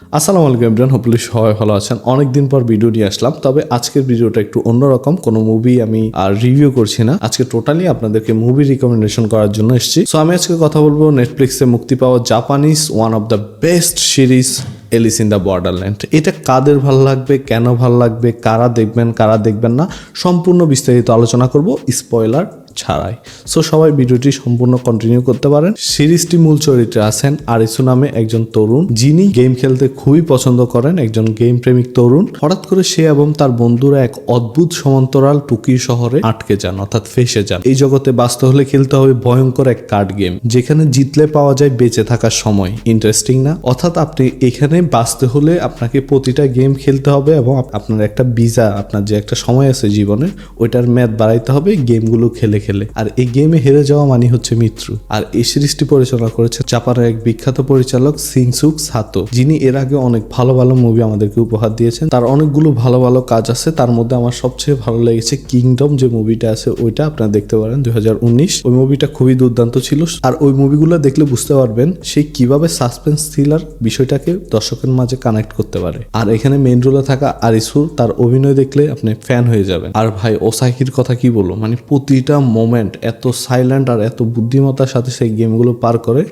আসসালামু আলাইকুম এভরিওয়ান হোপলি সবাই ভালো আছেন। অনেকদিন পর ভিডিও নিয়ে আসলাম, তবে আজকের ভিডিওটা একটু অন্যরকম, কোনো মুভি আমি আর রিভিউ করছি না। আজকে টোটালি আপনাদেরকে মুভি রিকমেন্ডেশন করার জন্য এসেছি। সো আমি আজকে কথা বলব নেটফ্লিক্সে মুক্তি পাওয়া Japanese one of the best series Alice in the Borderland এটা কাদের ভালো লাগবে, কেন ভালো লাগবে, কারা দেখবেন কারা দেখবেন না, সম্পূর্ণ বিস্তারিত আলোচনা করব। স্পয়লার ছাড়াই। সো সবাই ভিডিওটি সম্পূর্ণ কন্টিনিউ করতে পারেন। সিরিজটি মূল চরিত্রে আছেন আরিসু নামে একজন তরুণ, যিনি গেম খেলতে খুবই পছন্দ করেন একজন গেম প্রেমিক তরুণ। হঠাৎ করে সে এবং তার বন্ধুরা এক অদ্ভুত সমান্তরাল টুকি শহরে আটকে যান, অর্থাৎ ফেসে যান। এই জগতে বাঁচতে হলে খেলতে হবে ভয়ঙ্কর এক কার্ড গেম যেখানে জিতলে পাওয়া যায় বেঁচে থাকার সময়। ইন্টারেস্টিং না? অর্থাৎ আপনি এখানে বাঁচতে হলে আপনাকে প্রতিটা গেম খেলতে হবে এবং আপনার একটা ভিসা আপনার যে একটা সময় আছে জীবনে, ওইটার ম্যাথ বাড়াইতে হবে গেমগুলো খেলে খেলে। আর এই গেমে হেরে যাওয়া মানে হচ্ছে মৃত্যু। আর এই সিরিজটি পরিচালনা করেছে জাপানের এক বিখ্যাত পরিচালক সিনসুক সাতো, যিনি এর আগে অনেক ভালো ভালো মুভি আমাদেরকে উপহার দিয়েছেন। তার অনেকগুলো ভালো ভালো কাজ আছে। তার মধ্যে আমার সবচেয়ে ভালো লেগেছে কিংডম যে মুভিটা আছে, ওইটা আপনারা দেখতে পারেন দুই হাজার উনিশ। ওই মুভিটা খুবই দুর্দান্ত ছিল। আর ওই মুভিগুলো দেখলে বুঝতে পারবেন সে কীভাবে সাসপেন্স থ্রিলার বিষয়টাকে দর্শকের মাঝে কানেক্ট করতে পারে। আর এখানে মেন রোলে থাকা আরিসুর তার অভিনয় দেখলে আপনি ফ্যান হয়ে যাবেন। আর ভাই ওসাকির কথা কি বলব? মানে প্রতিটা মোমেন্ট এত সাইলেন্ট আর এত বুদ্ধিমত্তার সাথে সেই গেমগুলো পার করে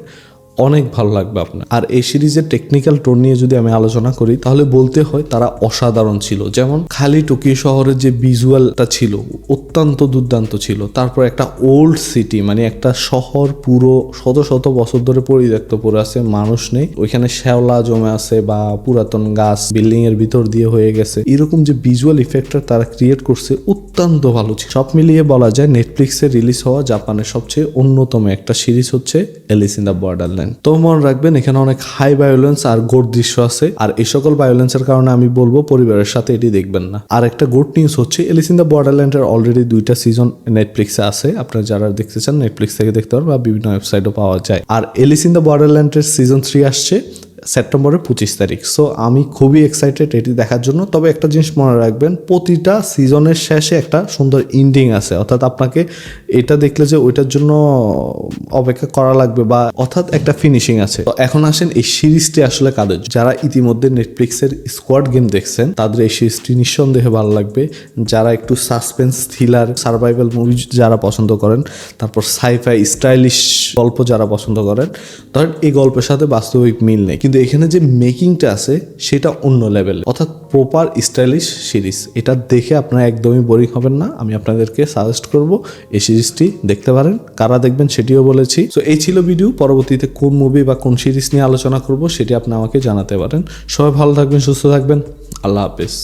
অনেক ভালো লাগবে আপনার। আর এই সিরিজের টেকনিক্যাল টোন নিয়ে যদি আমি আলোচনা করি, তাহলে বলতে হয় তারা অসাধারণ ছিল। যেমন খালি টোকিও শহরের যে ভিজুয়ালটা ছিল, অত্যন্ত দুর্দান্ত ছিল। তারপর একটা ওল্ড সিটি মানে একটা শহর পুরো শত শত বছর ধরে পরিত্যক্ত, পড়ে আছে, মানুষ নেই। ওইখানে শ্যাওলা জমে আছে বা পুরাতন গাছ বিল্ডিং এর ভিতর দিয়ে হয়ে গেছে। এরকম যে ভিজুয়াল ইফেক্টটা তারা ক্রিয়েট করছে, অত্যন্ত ভালো ছিল। সব মিলিয়ে বলা যায় নেটফ্লিক্সে রিলিজ হওয়া জাপানের সবচেয়ে অন্যতম একটা সিরিজ হচ্ছে এলিস ইন দ্য বর্ডারল্যান্ড তো মনে রাখবেন, এখানে অনেক হাই ভায়োলেন্স আর গোট দৃশ্য আছে। আর এই সকল ভায়োলেন্সের কারণে আমি বলব, পরিবারের সাথে এটি দেখবেন না। আর একটা গুড নিউজ হচ্ছে এলিস ইন দ্য বর্ডারল্যান্ডের অলরেডি দুইটা সিজন নেটফ্লিক্সে আছে। আপনারা যারা দেখতে চান নেটফ্লিক্স থেকে দেখতে পারেন বা বিভিন্ন ওয়েবসাইটও পাওয়া যায়। আর এলিস ইন দ্য বর্ডারল্যান্ডের সিজন থ্রি আসছে। সেপ্টেম্বরের পঁচিশ তারিখ। সো আমি খুবই এক্সাইটেড এটি দেখার জন্য। তবে একটা জিনিস মনে রাখবেন, প্রতিটা সিজনের শেষে একটা সুন্দর ইন্ডিং আছে। অর্থাৎ আপনাকে এটা দেখলে যে ওইটার জন্য অপেক্ষা করা লাগবে বা অর্থাৎ একটা ফিনিশিং আছে। তো এখন আসেন এই সিরিজটি আসলে কাদের? যারা ইতিমধ্যে নেটফ্লিক্সের স্কোয়াড গেম দেখছেন, তাদের এই সিরিজটি নিঃসন্দেহে ভালো লাগবে। যারা একটু সাসপেন্স থ্রিলার সার্ভাইভাল মুভি যারা পছন্দ করেন, তারপর সাইফাই স্টাইলিশ গল্প যারা পছন্দ করেন, ধরেন এই গল্পের সাথে বাস্তবিক মিল নেই। কিন্তু এখানে যে মেকিংটা আছে, সেটা অন্য লেভেল অর্থাৎ প্রপার স্টাইলিশ সিরিজ এটা দেখে আপনারা একদমই বোরিং হবেন না। আমি আপনাদেরকে সাজেস্ট করব এই সিরিজটি দেখতে পারেন। কারা দেখবেন সেটিও বলেছি। তো এই ছিল ভিডিও পরবর্তীতে কোন মুভি বা কোন সিরিজ নিয়ে আলোচনা করব, সেটি আপনি আমাকে জানাতে পারেন। সবাই ভালো থাকবেন, সুস্থ থাকবেন। আল্লাহ হাফেজ।